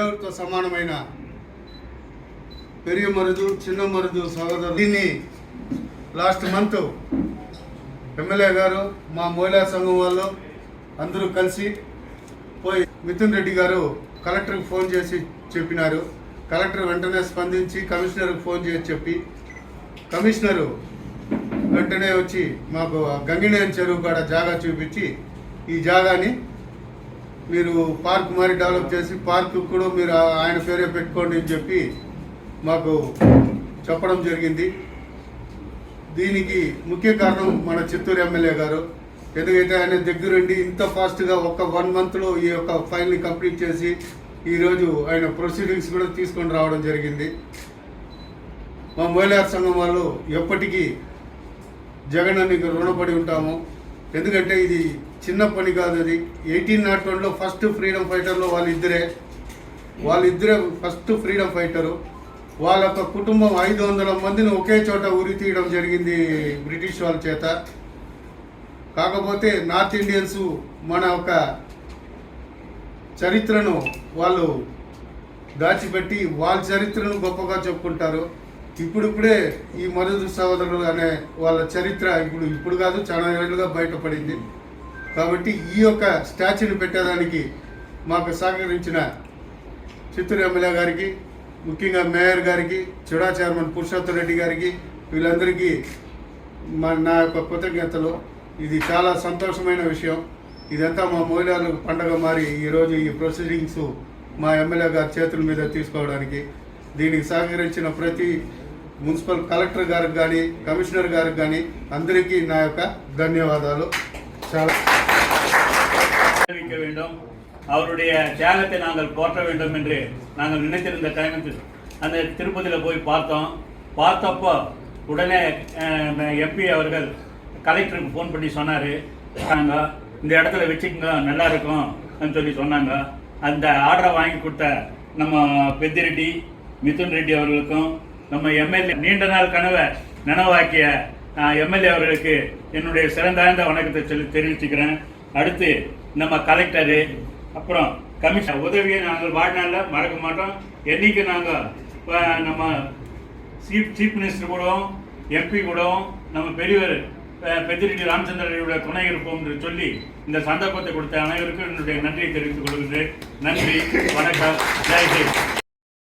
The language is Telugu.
దేవుడితో సమానమైన పెరియ మరుదు చిన్న మరుదు సహోదరు దీన్ని లాస్ట్ మంత్ ఎమ్మెల్యే గారు మా మహిళా సంఘం వాళ్ళు అందరూ కలిసి పోయి మిథున్ రెడ్డి గారు కలెక్టర్కి ఫోన్ చేసి చెప్పినారు. కలెక్టర్ వెంటనే స్పందించి కమిషనర్కి ఫోన్ చేసి చెప్పి కమిషనరు వెంటనే వచ్చి మాకు గంగినేని చెరువు కాడ జాగా చూపించి ఈ జాగాని మీరు పార్క్ మరి డెవలప్ చేసి పార్క్ కూడా మీరు ఆయన పేరే పెట్టుకోండి అని చెప్పి మాకు చెప్పడం జరిగింది. దీనికి ముఖ్య కారణం మన చిత్తూరు ఎమ్మెల్యే గారు. ఎందుకైతే ఆయన దగ్గరుండి ఇంత ఫాస్ట్గా ఒక వన్ మంత్లో ఈ యొక్క ఫైల్ని కంప్లీట్ చేసి ఈరోజు ఆయన ప్రొసీడింగ్స్ కూడా తీసుకొని రావడం జరిగింది. మా మహిళా సంఘం వాళ్ళు ఎప్పటికీ జగన్ అన్నకి రుణపడి ఉంటాము. ఎందుకంటే ఇది చిన్న పని కాదు అది. ఎయిటీన్ నాట్ వన్లో ఫస్ట్ ఫ్రీడమ్ ఫైటర్లో వాళ్ళిద్దరే. వాళ్ళిద్దరే ఫస్ట్ ఫ్రీడమ్ ఫైటరు. వాళ్ళ యొక్క కుటుంబం ఐదు వందల మందిని ఒకే చోట ఉరి తీయడం జరిగింది బ్రిటిష్ వాళ్ళ చేత. కాకపోతే నార్త్ ఇండియన్స్ మన ఒక చరిత్రను వాళ్ళు దాచిపెట్టి వాళ్ళ చరిత్రను గొప్పగా చెప్పుకుంటారు. ఇప్పుడిప్పుడే ఈ మరుదు సహోదరులు అనే వాళ్ళ చరిత్ర ఇప్పుడు ఇప్పుడు కాదు చాలా ఏళ్ళుగా బయటపడింది. కాబట్టి ఈ యొక్క స్టాచ్యూని పెట్టేదానికి మాకు సహకరించిన చిత్తూరు ఎమ్మెల్యే గారికి ముఖ్యంగా మేయర్ గారికి చుడా చైర్మన్ పురుషోత్తమ్ రెడ్డి గారికి వీళ్ళందరికీ మా నా యొక్క కృతజ్ఞతలు. ఇది చాలా సంతోషమైన విషయం. ఇదంతా మా మహిళలకు పండగ మారి ఈరోజు ఈ ప్రొసీడింగ్స్ మా ఎమ్మెల్యే గారి చేతుల మీద తీసుకోవడానికి. దీనికి సహకరించిన ప్రతి మున్సిపల్ கலெக்டர் గారికి కానీ కమిషనర్ గారికి కానీ అందరికీ నా యొక్క ధన్యవాదాలు చాలా அறிவிக்க வேண்டும் அவருடைய தியாகத்தை நாங்கள் போற்ற வேண்டும் என்று நாங்கள் நினைத்திருந்த டைமுக்கு அந்த திருப்பதியில் போய் பார்த்தோம் பார்த்தப்போ உடனே எம்பி அவர்கள் கலெக்டருக்கு ஃபோன் பண்ணி சொன்னார் நாங்கள் இந்த இடத்துல வச்சுக்கோங்க நல்லா இருக்கும் ன்னு சொல்லி சொன்னாங்க அந்த ஆர்டரை வாங்கி கொடுத்த நம்ம பெத்திரெட்டி மிதுன் ரெட்டி அவர்களுக்கும் நம்ம எம்எல்ஏ நீண்ட நாள் கனவை நனவாக்கிய எம்எல்ஏ அவர்களுக்கு என்னுடைய சிறந்தாழ்ந்த வணக்கத்தை சொல்லி தெரிவிச்சுக்கிறேன். அடுத்து நம்ம கலெக்டரு அப்புறம் கமிஷன் உதவியை நாங்கள் வாழ்நாளில் மறக்க மாட்டோம். என்றைக்கு நாங்கள் இப்போ நம்ம சீஃப் சீஃப் மினிஸ்டர் கூடவும் எம்பி கூடவும் நம்ம பெரியவர் பெத்திரெட்டி ராமச்சந்திரனுடைய துணை இருப்போம் என்று சொல்லி இந்த சந்தர்ப்பத்தை கொடுத்த அனைவருக்கும் என்னுடைய நன்றியை தெரிவித்துக் கொள்கிறேன் நன்றி வணக்கம். ஜெய் ஜெய்